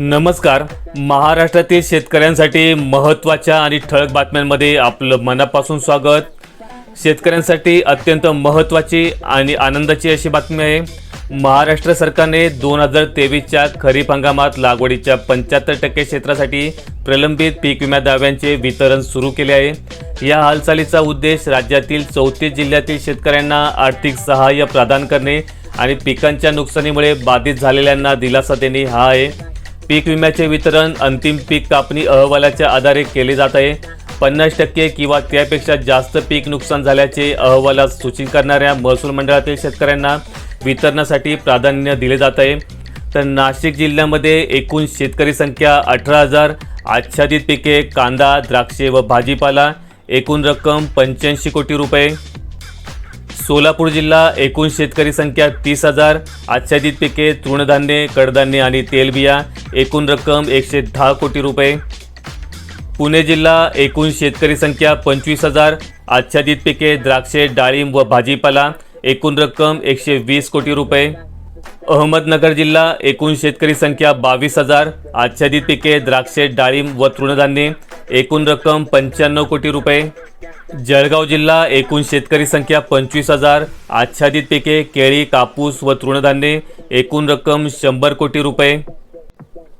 नमस्कार. महाराष्ट्रातील शेतकऱ्यांसाठी महत्त्वाच्या आणि ठळक बातम्यांमध्ये आपलं मनापासून स्वागत. शेतकऱ्यांसाठी अत्यंत महत्त्वाची आणि आनंदाची अशी बातमी आहे. महाराष्ट्र सरकारने दोन हजार तेवीसच्या खरीप हंगामात लागवडीच्या पंच्याहत्तर टक्के क्षेत्रासाठी प्रलंबित पीक विमा दाव्यांचे वितरण सुरू केले आहे. या हालचालीचा उद्देश राज्यातील चौतीस जिल्ह्यातील शेतकऱ्यांना आर्थिक सहाय्य प्रदान करणे आणि पिकांच्या नुकसानीमुळे बाधित झालेल्यांना दिलासा देणे हा आहे. पीक विम्याचे वितरण अंतिम पीक कापणी अहवालाच्या आधारे केले जात आहे. पन्नास टक्के किंवा त्यापेक्षा जास्त पीक नुकसान झाल्याचे अहवालात सूचित करणाऱ्या महसूल मंडळातील शेतकऱ्यांना वितरणासाठी प्राधान्य दिले जात आहे. तर नाशिक जिल्ह्यामध्ये एकूण शेतकरी संख्या अठरा हजार आच्छादित पिके कांदा द्राक्षे व भाजीपाला एकूण रक्कम पंच्याऐंशी कोटी रुपये. सोलापूर जिल्हा एकूण शेतकरी संख्या तीस हजार. आच्छादित पिके तृणधान्ये कडधान्ये आणि तेलबिया एकूण रक्कम एकशे दहा कोटी रुपये. पुणे जिल्हा एकूण शेतकरी संख्या पंचवीस हजार. आच्छादित पिके द्राक्षे डाळिंब व भाजीपाला. एकूण रक्कम एकशे वीस कोटी रुपये. अहमदनगर जिल्हा एकूण शेतकरी संख्या बावीस हजार आच्छादित पिके द्राक्षे डाळिंब व तृणधान्ये एकूण रक्कम पंच्याण्णव कोटी रुपये. जळगाव जिल्हा एकूण शेतकरी संख्या पंचवीस हजार आच्छादित पिके केळी कापूस व तृणधान्ये एकूण रक्कम शंभर कोटी रुपये.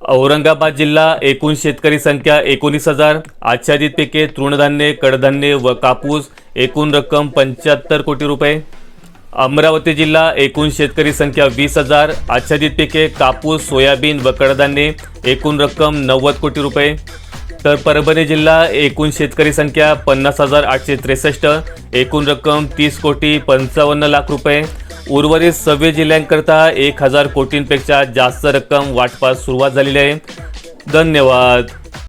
औरंगाबाद जिल्हा एकूण शेतकरी संख्या एकोणीस हजार आच्छादित पिके तृणधान्ये कडधान्ये व कापूस एकूण रक्कम पंच्याहत्तर कोटी रुपये. अमरावती जिल्हा एकूण शेतकरी संख्या वीस हजार आच्छादित पिके कापूस सोयाबीन व कडधान्ये एकूण रक्कम नव्वद कोटी रुपये. तर परभणी जिल्हा एकूण शेतकरी संख्या पन्नास हजार आठशे त्रेसष्ट एकूण रक्कम तीस कोटी पंचावन्न लाख रुपये. उर्वरित सव्वीस जिल्ह्यांकरता एक हजार कोटींपेक्षा जास्त रक्कम वाटपास सुरुवात झालेली आहे. धन्यवाद.